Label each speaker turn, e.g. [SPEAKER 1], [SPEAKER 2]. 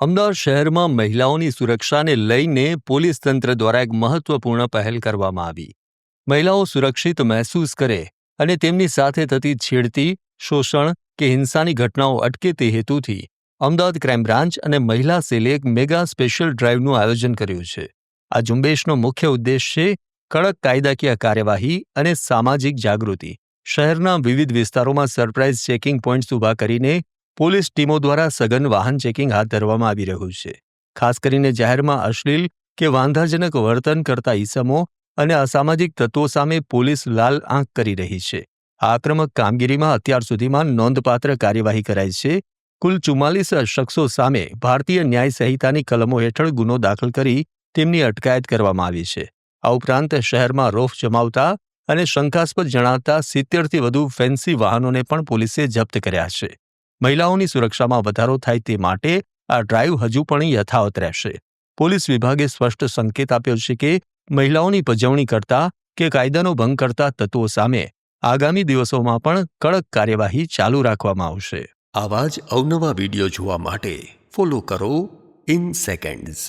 [SPEAKER 1] અમદાવાદ શહેરમાં મહિલાઓની સુરક્ષાને લઈને પોલીસ તંત્ર દ્વારા એક મહત્વપૂર્ણ પહેલ કરવામાં આવી. મહિલાઓ સુરક્ષિત મહેસૂસ કરે અને તેમની સાથે થતી છેડતી, શોષણ કે હિંસાની ઘટનાઓ અટકે તે હેતુથી અમદાવાદ ક્રાઇમ બ્રાન્ચ અને મહિલા સેલે એક મેગા સ્પેશિયલ ડ્રાઇવનું આયોજન કર્યું છે. આ ઝુંબેશનો મુખ્ય ઉદ્દેશ છે કડક કાયદાકીય કાર્યવાહી અને સામાજિક જાગૃતિ. શહેરના વિવિધ વિસ્તારોમાં સરપ્રાઇઝ ચેકિંગ પોઇન્ટ્સ ઊભા કરીને પોલીસ ટીમો દ્વારા સઘન વાહન ચેકિંગ હાથ ધરવામાં આવી રહ્યું છે. ખાસ કરીને જાહેરમાં અશ્લીલ કે વાંધાજનક વર્તન કરતા ઈસમો અને અસામાજિક તત્વો સામે પોલીસ લાલ આંખ કરી રહી છે. આ આક્રમક કામગીરીમાં અત્યાર સુધીમાં નોંધપાત્ર કાર્યવાહી કરાઈ છે. કુલ ચુમ્માલીસ શખ્સો સામે ભારતીય ન્યાય સંહિતાની કલમો હેઠળ ગુનો દાખલ કરી તેમની અટકાયત કરવામાં આવી છે. આ ઉપરાંત શહેરમાં રોફ જમાવતા અને શંકાસ્પદ જણાતા સિત્તેરથી વધુ ફેન્સી વાહનોને પણ પોલીસે જપ્ત કર્યા છે. મહિલાઓની સુરક્ષામાં વધારો થાય તે માટે આ ડ્રાઈવ હજુ પણ યથાવત રહેશે. પોલીસ વિભાગે સ્પષ્ટ સંકેત આપ્યો છે કે મહિલાઓની પજવણી કરતા કે કાયદાનો ભંગ કરતા તત્વો સામે આગામી દિવસોમાં પણ કડક કાર્યવાહી ચાલુ રાખવામાં આવશે.
[SPEAKER 2] આવા જ અવનવા વીડિયો જોવા માટે ફોલો કરો ઇન સેકન્ડ્સ